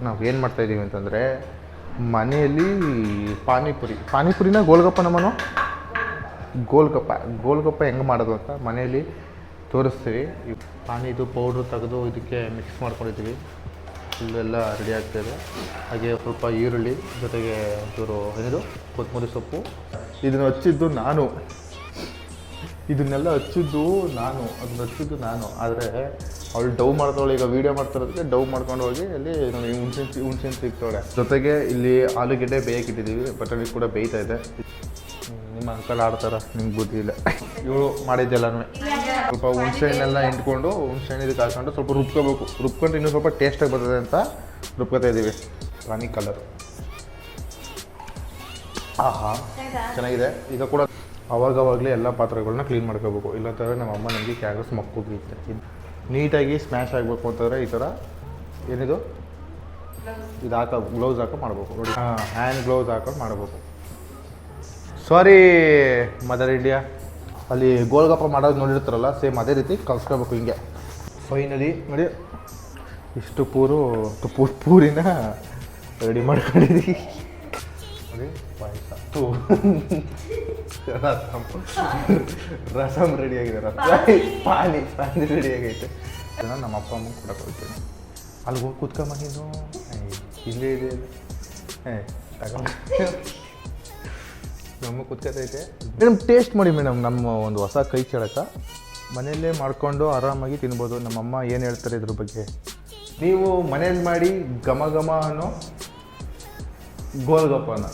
ಇವತ್ತು ನಾವು ಏನು ಮಾಡ್ತಾಯಿದ್ದೀವಿ ಅಂತಂದರೆ ಮನೆಯಲ್ಲಿ ಪಾನಿಪುರಿ. ಪಾನಿಪುರಿನ ಗೋಲ್ಗಪ್ಪ ನಮ್ಮನು? ಗೋಲ್ಗಪ್ಪ. ಗೋಲ್ಗಪ್ಪ ಹೆಂಗೆ ಮಾಡೋದು ಅಂತ ಮನೆಯಲ್ಲಿ ತೋರಿಸ್ತೀವಿ. ಈ ಪಾನಿದು ಪೌಡ್ರು ತೆಗೆದು ಇದಕ್ಕೆ ಮಿಕ್ಸ್ ಮಾಡ್ಕೊಂಡಿದ್ದೀವಿ. ಇಲ್ಲೆಲ್ಲ ರೆಡಿ ಆಗ್ತಾಯಿದೆ ಹಾಗೆ ಸ್ವಲ್ಪ ಈರುಳ್ಳಿ ಜೊತೆಗೆ ಒಂಚೂರು ಏನಿದು ಕೊತ್ತಂಬರಿ ಸೊಪ್ಪು. ಇದನ್ನು ಹಚ್ಚಿದ್ದು ನಾನು. ಇದನ್ನೆಲ್ಲ ಹಚ್ಚಿದ್ದು ನಾನು ಅದನ್ನ ಹಚ್ಚಿದ್ದು ನಾನು. ಆದರೆ ಅವಳು ಡವ್ ಮಾಡ್ತಾವಳೆ ಈಗ ವೀಡಿಯೋ ಮಾಡ್ತಿರೋದಕ್ಕೆ ಡವ್ ಮಾಡ್ಕೊಂಡು ಹೋಗಿ ಅಲ್ಲಿ ನಮಗೆ ಹುಣ್ಸಿನ ಹುಣ್ಸಿನ ಸಿಗ್ತಾಳೆ ಜೊತೆಗೆ ಇಲ್ಲಿ ಆಲೂಗೆಡ್ಡೆ ಬೇಯಕ್ಕಿಟ್ಟಿದ್ದೀವಿ ಬಟಾಣಿ ಕೂಡ ಬೇಯ್ತಾ ಇದೆ. ನಿಮ್ಮ ಅಂಕಲ್ ಆಡ್ತಾರ ನಿಮ್ಗೆ ಬುದ್ಧಿ ಇಲ್ಲ. ಇವಳು ಮಾಡಿದ್ದೆಲ್ಲನೂ ಸ್ವಲ್ಪ ಹುಣ್ಸೆಹಣ್ಣೆಲ್ಲ ಹಿಂಡ್ಕೊಂಡು ಹುಣ್ಸೆಹಣ್ಣು ಇದಕ್ಕೆ ಹಾಕೊಂಡು ಸ್ವಲ್ಪ ರುಬ್ಕೋಬೇಕು. ರುಬ್ಕೊಂಡು ಇನ್ನೂ ಸ್ವಲ್ಪ ಟೇಸ್ಟಾಗಿ ಬರ್ತದೆ ಅಂತ ರುಬ್ಕೋತಾ ಇದ್ದೀವಿ ರಾಣಿ ಕಲರ್ ಆಹಾ. ಚೆನ್ನಾಗಿದೆ. ಈಗ ಕೂಡ ಅವಾಗವಾಗಲೇ ಎಲ್ಲ ಪಾತ್ರೆಗಳನ್ನ ಕ್ಲೀನ್ ಮಾಡ್ಕೋಬೇಕು. ಇಲ್ಲಂತಂದರೆ ನಮ್ಮ ಅಮ್ಮ ನನಗೆ ಕ್ಯಾಗಸ್ ಮಕ್ಕೋಗಿರುತ್ತೆ ನೀಟಾಗಿ ಸ್ಮ್ಯಾಶ್ ಆಗಬೇಕು ಅಂತಂದರೆ ಈ ಥರ ಏನಿದು? ಇದು ಹಾಕೋ ಗ್ಲೌಸ್ ಹಾಕೋ ಮಾಡಬೇಕು. ನೋಡಿ. ಹಾಂ ಹ್ಯಾಂಡ್ ಗ್ಲೌಸ್ ಹಾಕೊಂಡು ಮಾಡಬೇಕು. ಸಾರಿ ಮದರ್ ಇಂಡಿಯಾ ಅಲ್ಲಿ ಗೋಲ್ಗಪ್ಪ ಮಾಡೋದು ನೋಡಿರ್ತಾರಲ್ಲ ಸೇಮ್ ಅದೇ ರೀತಿ ಕಲ್ಸ್ಕೋಬೇಕು ಹಿಂಗೆ. ಫೈನಲಿ ನೋಡಿ, ಇಷ್ಟು ಪೂರು ಪೂರಿನ ರೆಡಿ ಮಾಡ್ಕೊಂಡಿದ್ದೀವಿ ಪಾಯಸ ಥೂ. ರಸಮ್ ರಸಮ್ ರೆಡಿ ಆಗಿದೆ ರಸ ಪಾನಿ ಪಾನಿ ರೆಡಿ ಆಗೈತೆ ಇದನ್ನ ನಮ್ಮ ಅಪ್ಪ ಅಮ್ಮ ಕೂಡ ಹೋಗ್ತೀನಿ ಅಲ್ಲಿ ಹೋಗಿ ಕೂತ್ಕೊಂಬ ನೀನು ಏಯ್, ಇಲ್ಲೇ ಇದೆ ಏ ತಗೊಂಡು ನಮ್ಮ ಕುತ್ಕತೈತೆ ಮೇಡಮ್ ಟೇಸ್ಟ್ ಮಾಡಿ ಮೇಡಮ್ ನಮ್ಮ ಒಂದು ಹೊಸ ಕೈ ಚಳಕ ಮನೆಯಲ್ಲೇ ಮಾಡಿಕೊಂಡು ಆರಾಮಾಗಿ ತಿನ್ಬೋದು ನಮ್ಮಮ್ಮ ಏನು ಹೇಳ್ತಾರೆ ಇದ್ರ ಬಗ್ಗೆ ನೀವು ಮನೇಲಿ ಮಾಡಿ ಘಮ ಘಮ ಅನ್ನೋ गोलगप्पाना.